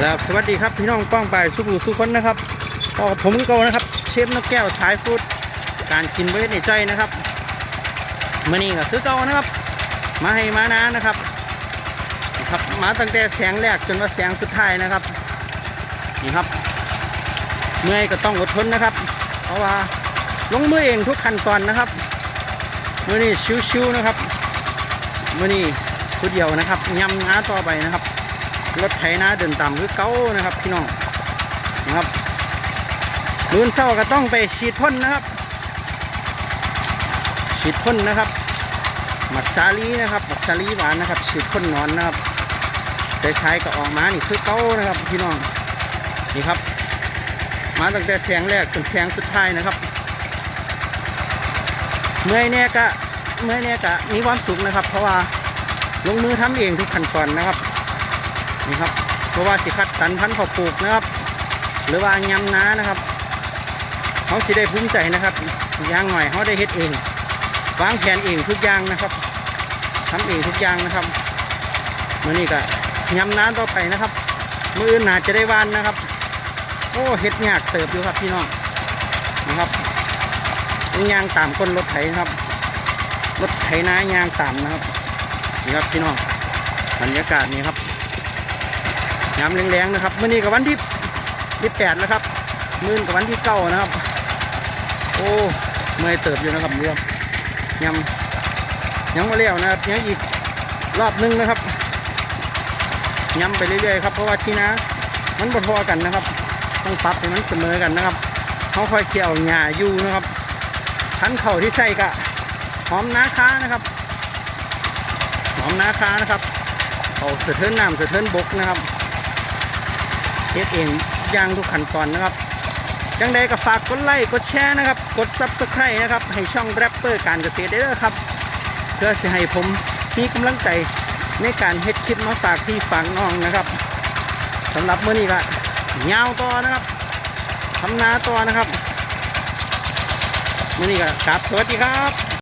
ครับสวัสดีครับพี่น้องป้องไปสุบูสุคนนะครับก็ผมก็นะครับ เชฟนกแก้วสายฟู้ดการกินไว้ในใจนะครับมื่อนี้ก็คือเก่านะครับ มาให้มานานะครับครับมาตั้งแต่แสงแรกจนว่าแสงสุดท้ายนะครับนี่ครับ เมื่อยก็ต้องอดทนนะครับ เพราะว่าลงมือเองทุกขั้นตอนนะครับมื่อนี้ชิวๆนะครับมื่อนี้ผู้เดียวนะครับยำน้าต่อไปนะครับ รถไถนาเดินต่ำคือเก้านะครับพี่น้องนะครับรุ่นเศร้าก็ต้องไปฉีดพ่นนะครับ ฉีดพ่นนะครับหมักซาลีนะครับหมักซาลีหวานนะครับ ฉีดพ่นนอนนะครับใช้ใช้ก็ออกมานี่คือเก้านะครับพี่น้องนี่ครับ มาตั้งแต่แสงแรกจนแสงสุดท้ายนะครับเมื่อยเนี่ยก็เมื่อยเนี่ยก็มีความสุขนะครับ เพราะว่าลงมือทำเองทุกขั้นตอนนะครับ นี่ครับเพราะว่าสิคัดสรรพันธุ์ข้าวปลูกนะครับ หรือว่ายำน้านะครับเขาสิได้ภูมิใจนะครับย่างหน่อยเขาได้เฮ็ดเองวางแผนเองทุกอย่างนะครับทำเองทุกอย่างนะครับเมื่อนี้ก็ยำน้าต่อไปนะครับมืออื่นหนาจะได้วานนะครับ โอ้เฮ็ดยากเติบอยู่ครับพี่น้องนะครับยางตามก้นรถไถนะครับ รถไถนายางตามนะครับนี่ครับพี่น้องบรรยากาศนี่ครับ ยามแรงๆนะครับมื่อนี้กับวันที่ที่แปดแล้วครับมื่นกับวันที่เก้านะครับ โอ้เมื่อยเติบอยู่นะครับเรื่องยำยังมาเลี้ยวนะครับยังอีกรอบหนึงนะครับยำไปเรื่อยๆครับเพราะว่าที่นะมันบดพอกันนะครับ ต้องปรับให้มันเสมอกันนะครับเขาคอยเชี่ยวหญ้าอยู่นะครับทันเข่าที่ใส่กะหอมนาค้านะครับหอมนาค้านะครับเอาเสือเทินน้ำเสือเทินบกนะครับ ฮ็ดเองย่างทุกขั้นตอนนะครับจังใดก็ฝากกดไลค์กดแชร์นะครับ กด Subscribe นะครับ ให้ช่องแรปเปอร์การเกษตรได้เลยครับ เพื่อสิให้ผมมีกำลังใจในการเฮ็ดคลิปมาฝากพี่ฝากน้องนะครับสำหรับมื้อนี้ก็ยาวต่อนะครับทำนาต่อนะครับมื้อนี้ก็กราบสวัสดีครับ